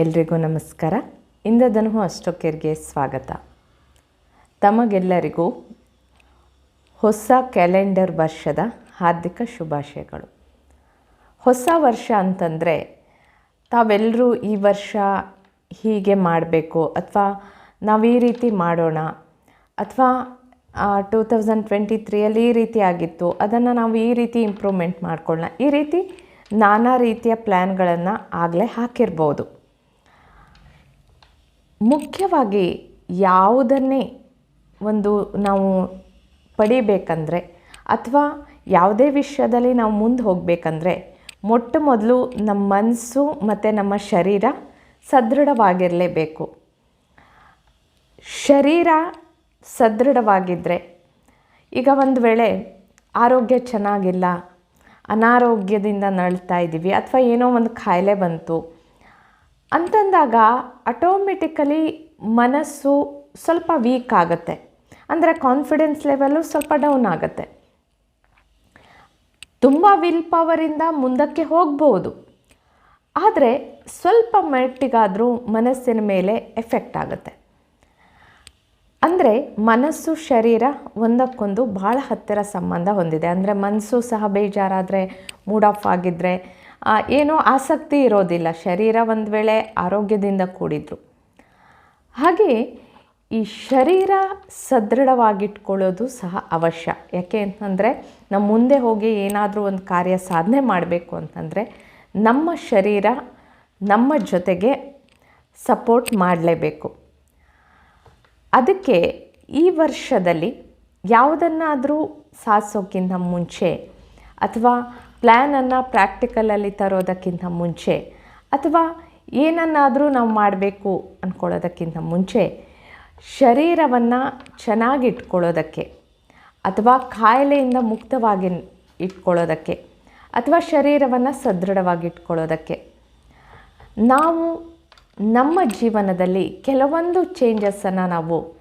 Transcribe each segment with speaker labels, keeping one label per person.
Speaker 1: ಎಲ್ರಿಗೂ ನಮಸ್ಕಾರ. ಇಂದ್ರಧನು ಅಷ್ಟೊಕ್ಕೆರಿಗೆ ಸ್ವಾಗತ. ತಮಗೆಲ್ಲರಿಗೂ ಹೊಸ ಕ್ಯಾಲೆಂಡರ್ ವರ್ಷದ ಹಾರ್ದಿಕ ಶುಭಾಶಯಗಳು. ಹೊಸ ವರ್ಷ ಅಂತಂದರೆ ತಾವೆಲ್ಲರೂ ಈ ವರ್ಷ ಹೀಗೆ ಮಾಡಬೇಕು ಅಥವಾ ನಾವು ಈ ರೀತಿ ಮಾಡೋಣ ಅಥವಾ ಟೂ ತೌಸಂಡ್ ಟ್ವೆಂಟಿ ತ್ರೀಯಲ್ಲಿ ಈ ರೀತಿ ಆಗಿತ್ತು, ಅದನ್ನು ನಾವು ಈ ರೀತಿ ಇಂಪ್ರೂವ್ಮೆಂಟ್ ಮಾಡ್ಕೊಳ್ಳೋಣ ಈ ರೀತಿ ನಾನಾ ರೀತಿಯ ಪ್ಲ್ಯಾನ್ಗಳನ್ನು ಆಗಲೇ ಹಾಕಿರ್ಬೋದು. ಮುಖ್ಯವಾಗಿ ಯಾವುದನ್ನೇ ಒಂದು ನಾವು ಪಡಿಬೇಕಂದ್ರೆ ಅಥವಾ ಯಾವುದೇ ವಿಷಯದಲ್ಲಿ ನಾವು ಮುಂದೆ ಹೋಗಬೇಕಂದ್ರೆ ಮೊಟ್ಟ ಮೊದಲು ನಮ್ಮ ಮನಸ್ಸು ಮತ್ತು ನಮ್ಮ ಶರೀರ ಸದೃಢವಾಗಿರಲೇಬೇಕು. ಶರೀರ ಸದೃಢವಾಗಿದ್ದರೆ ಈಗ ಒಂದು ವೇಳೆ ಆರೋಗ್ಯ ಚೆನ್ನಾಗಿಲ್ಲ, ಅನಾರೋಗ್ಯದಿಂದ ನಳ್ತಾ ಇದ್ದೀವಿ ಅಥವಾ ಏನೋ ಒಂದು ಕಾಯಿಲೆ ಬಂತು ಅಂತಂದಾಗ ಆಟೋಮೆಟಿಕಲಿ ಮನಸ್ಸು ಸ್ವಲ್ಪ ವೀಕ್ ಆಗುತ್ತೆ. ಅಂದರೆ ಕಾನ್ಫಿಡೆನ್ಸ್ ಲೆವೆಲ್ಲು ಸ್ವಲ್ಪ ಡೌನ್ ಆಗುತ್ತೆ. ತುಂಬ ವಿಲ್ ಪವರಿಂದ ಮುಂದಕ್ಕೆ ಹೋಗ್ಬೋದು. ಆದರೆ ಸ್ವಲ್ಪ ಮಟ್ಟಿಗಾದರೂ ಮನಸ್ಸಿನ ಮೇಲೆ ಎಫೆಕ್ಟ್ ಆಗುತ್ತೆ. ಅಂದರೆ ಮನಸ್ಸು ಶರೀರ ಒಂದಕ್ಕೊಂದು ಭಾಳ ಹತ್ತಿರ ಸಂಬಂಧ ಹೊಂದಿದೆ. ಅಂದರೆ ಮನಸ್ಸು ಸಹ ಬೇಜಾರಾದರೆ ಮೂಡ್ ಆಫ್ ಆಗಿದ್ದರೆ ಏನೋ ಆಸಕ್ತಿ ಇರೋದಿಲ್ಲ. ಶರೀರ ಒಂದು ವೇಳೆ ಆರೋಗ್ಯದಿಂದ ಕೂಡಿದ್ರು. ಹಾಗೆ ಈ ಶರೀರ ಸದೃಢವಾಗಿಟ್ಕೊಳ್ಳೋದು ಸಹ ಅವಶ್ಯ. ಯಾಕೆ ಅಂತಂದರೆ ನಮ್ಮ ಮುಂದೆ ಹೋಗಿ ಏನಾದರೂ ಒಂದು ಕಾರ್ಯ ಸಾಧನೆ ಮಾಡಬೇಕು ಅಂತಂದರೆ ನಮ್ಮ ಶರೀರ ನಮ್ಮ ಜೊತೆಗೆ ಸಪೋರ್ಟ್ ಮಾಡಲೇಬೇಕು. ಅದಕ್ಕೆ ಈ ವರ್ಷದಲ್ಲಿ ಯಾವುದನ್ನಾದರೂ ಸಾಧಿಸೋಕ್ಕಿಂತ ಮುಂಚೆ ಅಥವಾ ಪ್ಲ್ಯಾನನ್ನು ಪ್ರಾಕ್ಟಿಕಲಲ್ಲಿ ತರೋದಕ್ಕಿಂತ ಮುಂಚೆ ಅಥವಾ ಏನನ್ನಾದರೂ ನಾವು ಮಾಡಬೇಕು ಅಂದ್ಕೊಳ್ಳೋದಕ್ಕಿಂತ ಮುಂಚೆ ಶರೀರವನ್ನು ಚೆನ್ನಾಗಿ ಇಟ್ಕೊಳ್ಳೋದಕ್ಕೆ ಅಥವಾ ಕಾಯಿಲೆಯಿಂದ ಮುಕ್ತವಾಗಿ ಇಟ್ಕೊಳ್ಳೋದಕ್ಕೆ ಅಥವಾ ಶರೀರವನ್ನು ಸದೃಢವಾಗಿ ಇಟ್ಕೊಳ್ಳೋದಕ್ಕೆ ನಾವು ನಮ್ಮ ಜೀವನದಲ್ಲಿ ಕೆಲವೊಂದು ಚೇಂಜಸ್ಸನ್ನು ನಾವು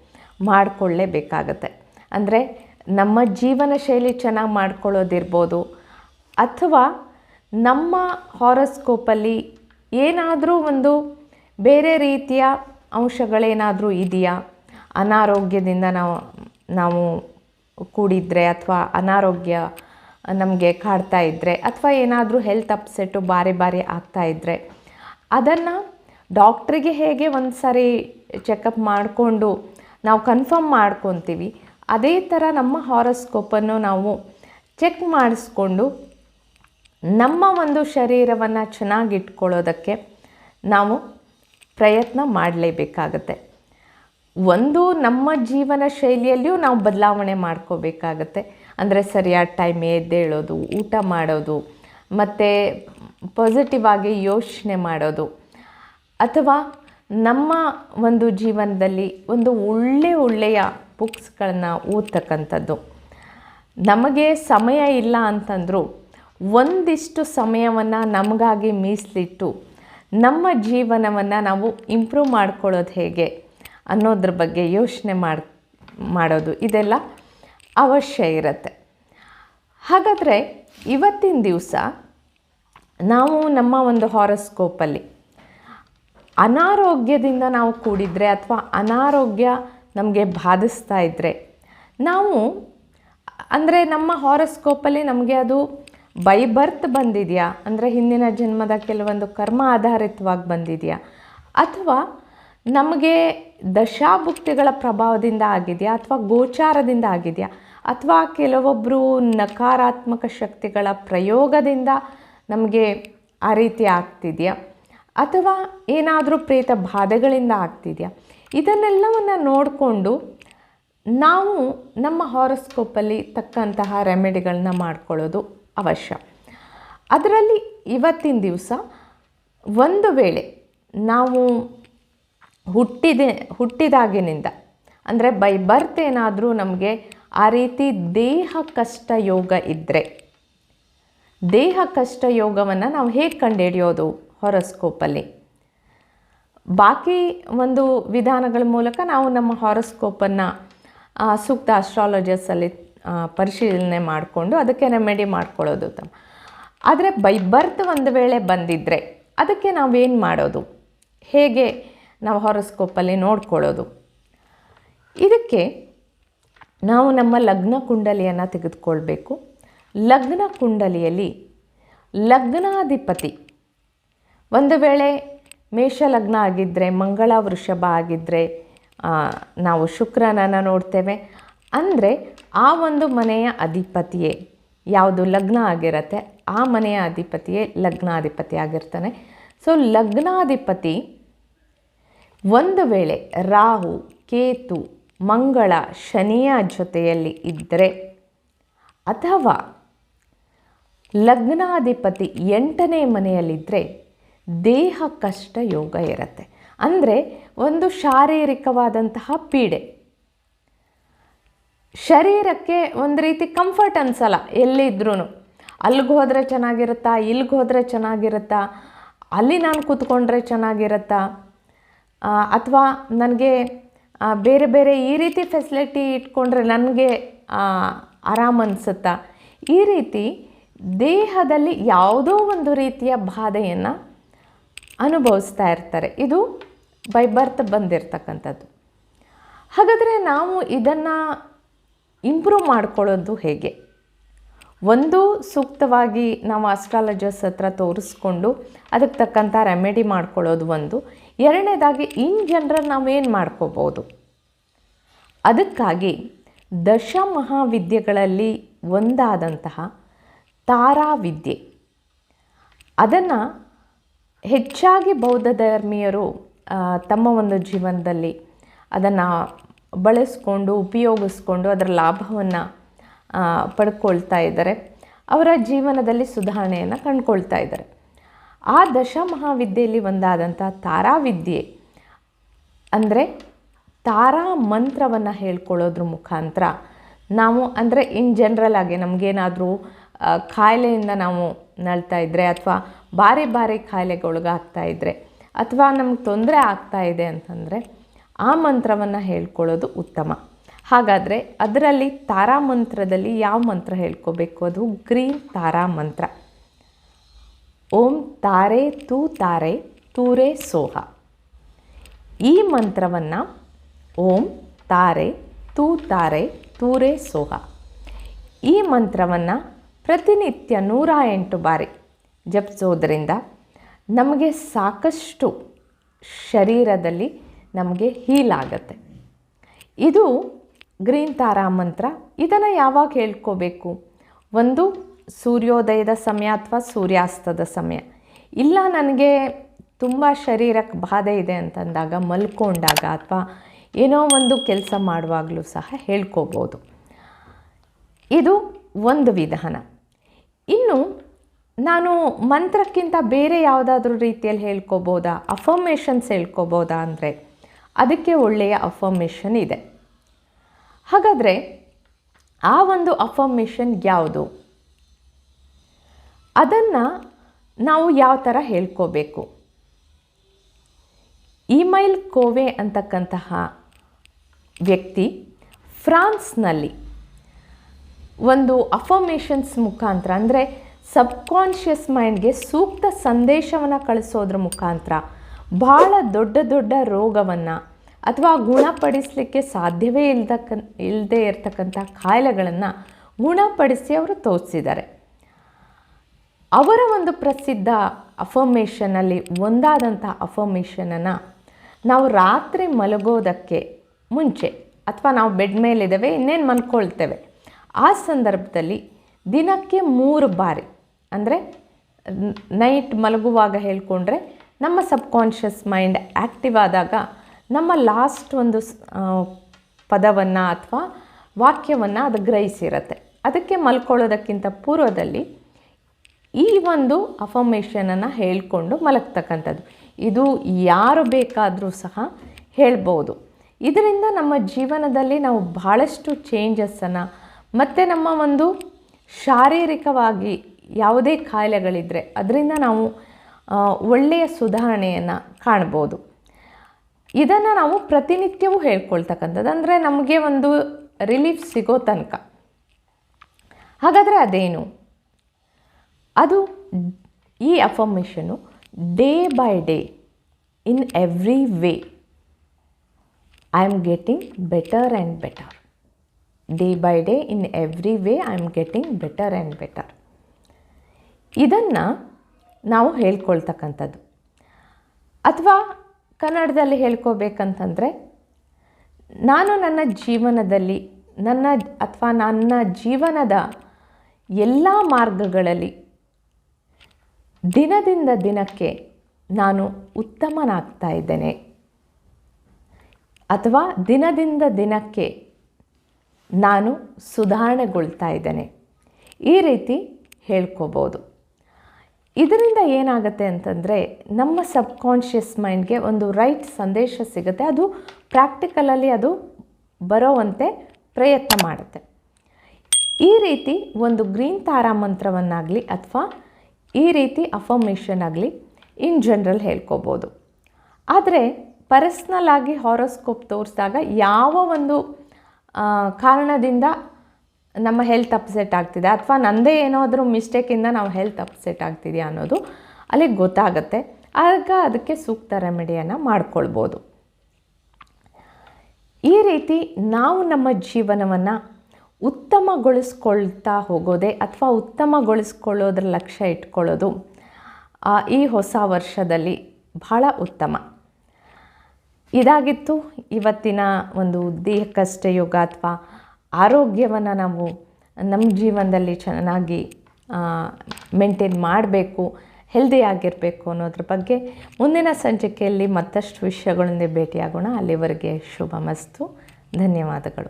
Speaker 1: ಮಾಡಿಕೊಳ್ಳೇಬೇಕಾಗತ್ತೆ. ಅಂದರೆ ನಮ್ಮ ಜೀವನ ಶೈಲಿ ಚೆನ್ನಾಗಿ ಮಾಡ್ಕೊಳ್ಳೋದಿರ್ಬೋದು ಅಥವಾ ನಮ್ಮ ಹಾರೋಸ್ಕೋಪಲ್ಲಿ ಏನಾದರೂ ಒಂದು ಬೇರೆ ರೀತಿಯ ಅಂಶಗಳೇನಾದರೂ ಇದೆಯಾ? ಅನಾರೋಗ್ಯದಿಂದ ನಾವು ನಾವು ಕೂಡಿದರೆ ಅಥವಾ ಅನಾರೋಗ್ಯ ನಮಗೆ ಕಾಡ್ತಾ ಇದ್ದರೆ ಅಥವಾ ಏನಾದರೂ ಹೆಲ್ತ್ ಅಪ್ಸೆಟ್ಟು ಬಾರಿ ಬಾರಿ ಆಗ್ತಾ ಇದ್ದರೆ ಅದನ್ನು ಡಾಕ್ಟ್ರಿಗೆ ಹೇಗೆ ಒಂದು ಸಾರಿ ಚೆಕಪ್ ಮಾಡಿಕೊಂಡು ನಾವು ಕನ್ಫರ್ಮ್ ಮಾಡ್ಕೊತೀವಿ, ಅದೇ ಥರ ನಮ್ಮ ಹಾರೋಸ್ಕೋಪನ್ನು ನಾವು ಚೆಕ್ ಮಾಡಿಸ್ಕೊಂಡು ನಮ್ಮ ಒಂದು ಶರೀರವನ್ನು ಚೆನ್ನಾಗಿಟ್ಕೊಳ್ಳೋದಕ್ಕೆ ನಾವು ಪ್ರಯತ್ನ ಮಾಡಲೇಬೇಕಾಗತ್ತೆ. ಒಂದು ನಮ್ಮ ಜೀವನ ಶೈಲಿಯಲ್ಲಿಯೂ ನಾವು ಬದಲಾವಣೆ ಮಾಡ್ಕೋಬೇಕಾಗತ್ತೆ. ಅಂದರೆ ಸರಿಯಾದ ಟೈಮ್ ಎದ್ದೇಳೋದು ಊಟ ಮಾಡೋದು, ಮತ್ತು ಪಾಸಿಟಿವ್ ಆಗಿ ಯೋಚನೆ ಮಾಡೋದು, ಅಥವಾ ನಮ್ಮ ಒಂದು ಜೀವನದಲ್ಲಿ ಒಂದು ಒಳ್ಳೆ ಒಳ್ಳೆಯ ಬುಕ್ಸ್ಗಳನ್ನ ಓದ್ತಕ್ಕಂಥದ್ದು. ನಮಗೆ ಸಮಯ ಇಲ್ಲ ಅಂತಂದರೂ ಒಂದಿಷ್ಟು ಸಮಯವನ್ನು ನಮಗಾಗಿ ಮೀಸಲಿಟ್ಟು ನಮ್ಮ ಜೀವನವನ್ನು ನಾವು ಇಂಪ್ರೂವ್ ಮಾಡ್ಕೊಳ್ಳೋದು ಹೇಗೆ ಅನ್ನೋದ್ರ ಬಗ್ಗೆ ಯೋಚನೆ ಮಾಡಿ, ಮಾಡೋದು ಇದೆಲ್ಲ ಅವಶ್ಯ ಇರುತ್ತೆ. ಹಾಗಾದರೆ ಇವತ್ತಿನ ದಿವಸ ನಾವು ನಮ್ಮ ಒಂದು ಹಾರಸ್ಕೋಪಲ್ಲಿ ಅನಾರೋಗ್ಯದಿಂದ ನಾವು ಕೂಡಿದರೆ ಅಥವಾ ಅನಾರೋಗ್ಯ ನಮಗೆ ಬಾಧಿಸ್ತಾ ಇದ್ದರೆ ನಾವು ಅಂದರೆ ನಮ್ಮ ಹಾರಸ್ಕೋಪಲ್ಲಿ ನಮಗೆ ಅದು ಬೈ ಬರ್ತ್ ಬಂದಿದೆಯಾ? ಅಂದರೆ ಹಿಂದಿನ ಜನ್ಮದ ಕೆಲವೊಂದು ಕರ್ಮ ಆಧಾರಿತವಾಗಿ ಬಂದಿದೆಯಾ? ಅಥವಾ ನಮಗೆ ದಶಾಭುಕ್ತಿಗಳ ಪ್ರಭಾವದಿಂದ ಆಗಿದೆಯಾ? ಅಥವಾ ಗೋಚಾರದಿಂದ ಆಗಿದೆಯಾ? ಅಥವಾ ಕೆಲವೊಬ್ಬರು ನಕಾರಾತ್ಮಕ ಶಕ್ತಿಗಳ ಪ್ರಯೋಗದಿಂದ ನಮಗೆ ಆ ರೀತಿ ಆಗ್ತಿದೆಯಾ? ಅಥವಾ ಏನಾದರೂ ಪ್ರೇತ ಬಾಧೆಗಳಿಂದ ಆಗ್ತಿದೆಯಾ? ಇದನ್ನೆಲ್ಲವನ್ನು ನೋಡಿಕೊಂಡು ನಾವು ನಮ್ಮ ಹಾರೋಸ್ಕೋಪಲ್ಲಿ ತಕ್ಕಂತಹ ರೆಮಿಡಿಗಳನ್ನ ಮಾಡ್ಕೊಳ್ಳೋದು. ಅವಶ್ಯ. ಅದರಲ್ಲಿ ಇವತ್ತಿನ ದಿವಸ ಒಂದು ವೇಳೆ ನಾವು ಹುಟ್ಟಿದೆ, ಹುಟ್ಟಿದಾಗಿನಿಂದ, ಅಂದರೆ ಬೈ ಬರ್ತ್ ಏನಾದರೂ ನಮಗೆ ಆ ರೀತಿ ದೇಹ ಕಷ್ಟ ಯೋಗ ಇದ್ದರೆ ದೇಹ ಕಷ್ಟ ಯೋಗವನ್ನು ನಾವು ಹೇಗೆ ಕಂಡುಹಿಡಿಯೋದು ಹೊರಸ್ಕೋಪಲ್ಲಿ ಬಾಕಿ ಒಂದು ವಿಧಾನಗಳ ಮೂಲಕ ನಾವು ನಮ್ಮ ಹಾರೋಸ್ಕೋಪನ್ನು ಸೂಕ್ತ ಅಸ್ಟ್ರಾಲಜರ್ಸಲ್ಲಿ ಪರಿಶೀಲನೆ ಮಾಡಿಕೊಂಡು ಅದಕ್ಕೆ ರೆಮಿಡಿ ಮಾಡ್ಕೊಳ್ಳೋದು ಉತ್ತಮ. ಆದರೆ ಬೈ ಬರ್ತ್ ಒಂದು ವೇಳೆ ಬಂದಿದ್ದರೆ ಅದಕ್ಕೆ ನಾವೇನು ಮಾಡೋದು? ಹೇಗೆ ನಾವು ಹಾರೋಸ್ಕೋಪಲ್ಲಿ ನೋಡ್ಕೊಳ್ಳೋದು? ಇದಕ್ಕೆ ನಾವು ನಮ್ಮ ಲಗ್ನ ಕುಂಡಲಿಯನ್ನು ತೆಗೆದುಕೊಳ್ಬೇಕು. ಲಗ್ನ ಕುಂಡಲಿಯಲ್ಲಿ ಲಗ್ನಾಧಿಪತಿ ಒಂದು ವೇಳೆ ಮೇಷ ಲಗ್ನ ಆಗಿದ್ದರೆ ಮಂಗಳ ವೃಷಭ ಆಗಿದ್ದರೆ ನಾವು ಶುಕ್ರನನ್ನು ನೋಡ್ತೇವೆ. ಅಂದರೆ ಆ ಒಂದು ಮನೆಯ ಅಧಿಪತಿಯೇ. ಯಾವುದು ಲಗ್ನ ಆಗಿರತ್ತೆ, ಆ ಮನೆಯ ಅಧಿಪತಿಯೇ ಲಗ್ನಾಧಿಪತಿ ಆಗಿರ್ತಾನೆ. ಸೊ ಲಗ್ನಾಧಿಪತಿ ಒಂದು ವೇಳೆ ರಾಹು, ಕೇತು, ಮಂಗಳ, ಶನಿಯ ಜೊತೆಯಲ್ಲಿ ಇದ್ದರೆ ಅಥವಾ ಲಗ್ನಾಧಿಪತಿ ಎಂಟನೇ ಮನೆಯಲ್ಲಿದ್ದರೆ ದೇಹ ಕಷ್ಟ ಯೋಗ ಇರುತ್ತೆ. ಅಂದರೆ ಒಂದು ಶಾರೀರಿಕವಾದಂತಹ ಪೀಡೆ. ಶರೀರಕ್ಕೆ ಒಂದು ರೀತಿ ಕಂಫರ್ಟ್ ಅನ್ಸಲ್ಲ ಎಲ್ಲಿದ್ರೂ ಅಲ್ಲಿಗೆ ಹೋದರೆ ಚೆನ್ನಾಗಿರುತ್ತಾ ಇಲ್ಲಿಗೆ ಹೋದರೆ ಚೆನ್ನಾಗಿರುತ್ತಾ, ಅಲ್ಲಿ ನಾನು ಕೂತ್ಕೊಂಡ್ರೆ ಚೆನ್ನಾಗಿರುತ್ತಾ ಅಥವಾ ನನಗೆ ಬೇರೆ ಬೇರೆ ಈ ರೀತಿ ಫೆಸಿಲಿಟಿ ಇಟ್ಕೊಂಡ್ರೆ ನನಗೆ ಆರಾಮ ಅನಿಸುತ್ತಾ. ಈ ರೀತಿ ದೇಹದಲ್ಲಿ ಯಾವುದೋ ಒಂದು ರೀತಿಯ ಬಾಧೆಯನ್ನು ಅನುಭವಿಸ್ತಾ ಇರ್ತಾರೆ. ಇದು ಬೈ ಬರ್ತ್ ಬಂದಿರತಕ್ಕಂಥದ್ದು. ಹಾಗಾದರೆ ನಾವು ಇದನ್ನು ಇಂಪ್ರೂವ್ ಮಾಡ್ಕೊಳ್ಳೋದು ಹೇಗೆ? ಒಂದು ಸೂಕ್ತವಾಗಿ ನಾವು ಆಸ್ಟ್ರಾಲಜರ್ಸ್ ಹತ್ರ ತೋರಿಸ್ಕೊಂಡು ಅದಕ್ಕೆ ತಕ್ಕಂಥ ರೆಮಿಡಿ ಮಾಡ್ಕೊಳ್ಳೋದು ಒಂದು. ಎರಡನೇದಾಗಿ ಇನ್ ಜನರಲ್ ನಾವೇನು ಮಾಡ್ಕೋಬೋದು? ಅದಕ್ಕಾಗಿ ದಶ ಮಹಾವಿದ್ಯೆಗಳಲ್ಲಿ ಒಂದಾದಂತಹ ತಾರಾವಿದ್ಯೆ. ಅದನ್ನು ಹೆಚ್ಚಾಗಿ ಬೌದ್ಧ ಧರ್ಮೀಯರು ತಮ್ಮ ಒಂದು ಜೀವನದಲ್ಲಿ ಅದನ್ನು ಬಳಸ್ಕೊಂಡು, ಉಪಯೋಗಿಸ್ಕೊಂಡು ಅದರ ಲಾಭವನ್ನು ಪಡ್ಕೊಳ್ತಾ ಇದ್ದಾರೆ. ಅವರ ಜೀವನದಲ್ಲಿ ಸುಧಾರಣೆಯನ್ನು ಕಂಡುಕೊಳ್ತಾ ಇದ್ದಾರೆ. ಆ ದಶ ಮಹಾವಿದ್ಯೆಯಲ್ಲಿ ಒಂದಾದಂಥ ತಾರಾವಿದ್ಯೆ, ಅಂದರೆ ತಾರಾ ಮಂತ್ರವನ್ನು ಹೇಳ್ಕೊಳ್ಳೋದ್ರ ಮುಖಾಂತರ ನಾವು, ಅಂದರೆ ಇನ್ ಜನರಲ್ ಆಗಿ ನಮಗೇನಾದರೂ ಕಾಯಿಲೆಯಿಂದ ನಾವು ನಳ್ತಾ ಇದ್ದರೆ ಅಥವಾ ಬಾರಿ ಬಾರಿ ಕಾಯಿಲೆಗೆ ಒಳಗಾಗ್ತಾ ಇದ್ದರೆ ಅಥವಾ ನಮ್ಗೆ ತೊಂದರೆ ಆಗ್ತಾ ಇದೆ ಅಂತಂದರೆ ಆ ಮಂತ್ರವನ್ನು ಹೇಳ್ಕೊಳ್ಳೋದು ಉತ್ತಮ. ಹಾಗಾದರೆ ಅದರಲ್ಲಿ ತಾರಾ ಮಂತ್ರದಲ್ಲಿ ಯಾವ ಮಂತ್ರ ಹೇಳ್ಕೋಬೇಕು ಅದು? ಗ್ರೀನ್ ತಾರಾ ಮಂತ್ರ. ಓಂ ತಾರೆ ತೂ ತಾರೆ ತೂರೆ ಸೋಹ. ಈ ಮಂತ್ರವನ್ನು ಓಂ ತಾರೆ ತೂ ತಾರೆ ತೂರೆ ಸೋಹ. ಈ ಮಂತ್ರವನ್ನು ಪ್ರತಿನಿತ್ಯ ನೂರ ಎಂಟು ಬಾರಿ ಜಪಿಸೋದ್ರಿಂದ ನಮಗೆ ಸಾಕಷ್ಟು ಶರೀರದಲ್ಲಿ ನಮಗೆ ಹೀಲ್ ಆಗುತ್ತೆ. ಇದು ಗ್ರೀನ್ ತಾರಾ ಮಂತ್ರ. ಇದನ್ನು ಯಾವಾಗ ಹೇಳ್ಕೋಬೇಕು? ಒಂದು ಸೂರ್ಯೋದಯದ ಸಮಯ ಅಥವಾ ಸೂರ್ಯಾಸ್ತದ ಸಮಯ. ಇಲ್ಲ, ನನಗೆ ತುಂಬ ಶರೀರಕ್ಕೆ ಬಾಧೆ ಇದೆ ಅಂತಂದಾಗ ಮಲ್ಕೊಂಡಾಗ ಅಥವಾ ಏನೋ ಒಂದು ಕೆಲಸ ಮಾಡುವಾಗಲೂ ಸಹ ಹೇಳ್ಕೋಬೋದು. ಇದು ಒಂದು ವಿಧಾನ. ಇನ್ನು ನಾನು ಮಂತ್ರಕ್ಕಿಂತ ಬೇರೆ ಯಾವುದಾದ್ರೂ ರೀತಿಯಲ್ಲಿ ಹೇಳ್ಕೊಬೋದಾ? ಅಫರ್ಮೇಷನ್ಸ್ ಹೇಳ್ಕೊಬೋದಾ ಅಂದರೆ ಅದಕ್ಕೆ ಒಳ್ಳೆಯ ಅಫರ್ಮೇಷನ್ ಇದೆ. ಹಾಗಾದರೆ ಆ ಒಂದು ಅಫರ್ಮೇಷನ್ ಯಾವುದು? ಅದನ್ನು ನಾವು ಯಾವ ಥರ ಹೇಳ್ಕೋಬೇಕು? ಇಮೈಲ್ ಕೋವೆ ಅಂತಕ್ಕಂತಹ ವ್ಯಕ್ತಿ ಫ್ರಾನ್ಸ್ನಲ್ಲಿ ಒಂದು ಅಫರ್ಮೇಷನ್ಸ್ ಮುಖಾಂತರ ಅಂದರೆ ಸಬ್ಕಾನ್ಷಿಯಸ್ ಮೈಂಡ್ಗೆ ಸೂಕ್ತ ಸಂದೇಶವನ್ನು ಕಳಿಸೋದ್ರ ಮುಖಾಂತರ ಭಾಳ ದೊಡ್ಡ ದೊಡ್ಡ ರೋಗವನ್ನು ಅಥವಾ ಗುಣಪಡಿಸಲಿಕ್ಕೆ ಸಾಧ್ಯವೇ ಇಲ್ದಕ್ಕ ಇಲ್ಲದೆ ಇರತಕ್ಕಂಥ ಕಾಯಿಲೆಗಳನ್ನು ಗುಣಪಡಿಸಿ ಅವರು ತೋರಿಸಿದ್ದಾರೆ. ಅವರ ಒಂದು ಪ್ರಸಿದ್ಧ ಅಫರ್ಮೇಷನಲ್ಲಿ ಒಂದಾದಂಥ ಅಫರ್ಮೇಷನನ್ನು ನಾವು ರಾತ್ರಿ ಮಲಗೋದಕ್ಕೆ ಮುಂಚೆ ಅಥವಾ ನಾವು ಬೆಡ್ ಮೇಲಿದ್ದೇವೆ, ಇನ್ನೇನು ಮಲ್ಕೊಳ್ತೇವೆ, ಆ ಸಂದರ್ಭದಲ್ಲಿ ದಿನಕ್ಕೆ ಮೂರು ಬಾರಿ, ಅಂದರೆ ನೈಟ್ ಮಲಗುವಾಗ ಹೇಳ್ಕೊಂಡ್ರೆ ನಮ್ಮ ಸಬ್ಕಾನ್ಷಿಯಸ್ ಮೈಂಡ್ ಆ್ಯಕ್ಟಿವ್ ಆದಾಗ ನಮ್ಮ ಲಾಸ್ಟ್ ಒಂದು ಪದವನ್ನು ಅಥವಾ ವಾಕ್ಯವನ್ನು ಅದು ಗ್ರಹಿಸಿರುತ್ತೆ. ಅದಕ್ಕೆ ಮಲ್ಕೊಳ್ಳೋದಕ್ಕಿಂತ ಪೂರ್ವದಲ್ಲಿ ಈ ಒಂದು ಅಫರ್ಮೇಷನನ್ನು ಹೇಳ್ಕೊಂಡು ಮಲಗ್ತಕ್ಕಂಥದ್ದು. ಇದು ಯಾರು ಬೇಕಾದರೂ ಸಹ ಹೇಳ್ಬೋದು. ಇದರಿಂದ ನಮ್ಮ ಜೀವನದಲ್ಲಿ ನಾವು ಬಹಳಷ್ಟು ಚೇಂಜಸ್ಸನ್ನು ಮತ್ತು ನಮ್ಮ ಒಂದು ಶಾರೀರಿಕವಾಗಿ ಯಾವುದೇ ಕಾಯಿಲೆಗಳಿದ್ದರೆ ಅದರಿಂದ ನಾವು ಒಳ್ಳೆಯ ಸುಧಾರಣೆಯನ್ನು ಕಾಣ್ಬೋದು. ಇದನ್ನು ನಾವು ಪ್ರತಿನಿತ್ಯವೂ ಹೇಳ್ಕೊಳ್ತಕ್ಕಂಥದ್ದು. ಅಂದರೆ ನಮಗೆ ಒಂದು ರಿಲೀಫ್ ಸಿಗೋ ತನಕ. ಹಾಗಾದರೆ ಅದೇನು? ಅದು ಈ affirmation day by day in every way I am getting better and better day by day in every way I am getting better and better ಇದನ್ನು ನಾವು ಹೇಳ್ಕೊಳ್ತಕ್ಕಂಥದ್ದು. ಅಥವಾ ಕನ್ನಡದಲ್ಲಿ ಹೇಳ್ಕೋಬೇಕಂತಂದರೆ, ನಾನು ನನ್ನ ಜೀವನದಲ್ಲಿ, ನನ್ನ ಅಥವಾ ನನ್ನ ಜೀವನದ ಎಲ್ಲ ಮಾರ್ಗಗಳಲ್ಲಿ ದಿನದಿಂದ ದಿನಕ್ಕೆ ನಾನು ಉತ್ತಮನಾಗ್ತಾ ಇದ್ದೇನೆ. ಅಥವಾ ದಿನದಿಂದ ದಿನಕ್ಕೆ ನಾನು ಸುಧಾರಣೆಗೊಳ್ತಾ ಇದ್ದೇನೆ. ಈ ರೀತಿ ಹೇಳ್ಕೋಬೋದು. ಇದರಿಂದ ಏನಾಗುತ್ತೆ ಅಂತಂದರೆ ನಮ್ಮ ಸಬ್ಕಾನ್ಷಿಯಸ್ ಮೈಂಡ್ಗೆ ಒಂದು ರೈಟ್ ಸಂದೇಶ ಸಿಗುತ್ತೆ. ಅದು ಪ್ರಾಕ್ಟಿಕಲಲ್ಲಿ ಅದು ಬರೋವಂತೆ ಪ್ರಯತ್ನ ಮಾಡುತ್ತೆ. ಈ ರೀತಿ ಒಂದು ಗ್ರೀನ್ ತಾರಾ ಮಂತ್ರವನ್ನಾಗಲಿ ಅಥವಾ ಈ ರೀತಿ ಅಫರ್ಮೇಷನ್ ಆಗಲಿ ಇನ್ ಜನರಲ್ ಹೇಳ್ಕೋಬೋದು. ಆದರೆ ಪರ್ಸ್ನಲ್ ಆಗಿ ಹಾರೋಸ್ಕೋಪ್ ತೋರಿಸಿದಾಗ ಯಾವ ಒಂದು ಕಾರಣದಿಂದ ನಮ್ಮ ಹೆಲ್ತ್ ಅಪ್ಸೆಟ್ ಆಗ್ತಿದೆ. ಅಥವಾ ನನ್ನದೇ ಏನಾದರೂ ಮಿಸ್ಟೇಕಿಂದ ನಾವು ಹೆಲ್ತ್ ಅಪ್ಸೆಟ್ ಆಗ್ತಿದೆಯಾ ಅನ್ನೋದು ಅಲ್ಲಿಗೆ ಗೊತ್ತಾಗುತ್ತೆ. ಆಗ ಅದಕ್ಕೆ ಸೂಕ್ತ ರೆಮಿಡಿಯನ್ನು ಮಾಡ್ಕೊಳ್ಬೋದು. ಈ ರೀತಿ ನಾವು ನಮ್ಮ ಜೀವನವನ್ನು ಉತ್ತಮಗೊಳಿಸ್ಕೊಳ್ತಾ ಹೋಗೋದೇ ಅಥವಾ ಉತ್ತಮಗೊಳಿಸ್ಕೊಳ್ಳೋದ್ರ ಲಕ್ಷ್ಯ ಇಟ್ಕೊಳ್ಳೋದು ಈ ಹೊಸ ವರ್ಷದಲ್ಲಿ ಬಹಳ ಉತ್ತಮ. ಇದಾಗಿತ್ತು ಇವತ್ತಿನ ಒಂದು ದೇಹಕ್ಕಷ್ಟೇ ಯೋಗ ಅಥವಾ ಆರೋಗ್ಯವನ್ನು ನಾವು ನಮ್ಮ ಜೀವನದಲ್ಲಿ ಚೆನ್ನಾಗಿ ಮೇಂಟೈನ್ ಮಾಡಬೇಕು ಹೆಲ್ದಿಯಾಗಿರಬೇಕು ಅನ್ನೋದ್ರ ಬಗ್ಗೆ ಮುಂದಿನ ಸಂಚಿಕೆಯಲ್ಲಿ ಮತ್ತಷ್ಟು ವಿಷಯಗಳೊಂದಿಗೆ ಭೇಟಿಯಾಗೋಣ. ಅಲ್ಲಿವರೆಗೆ ಶುಭ ಮಸ್ತು ಧನ್ಯವಾದಗಳು.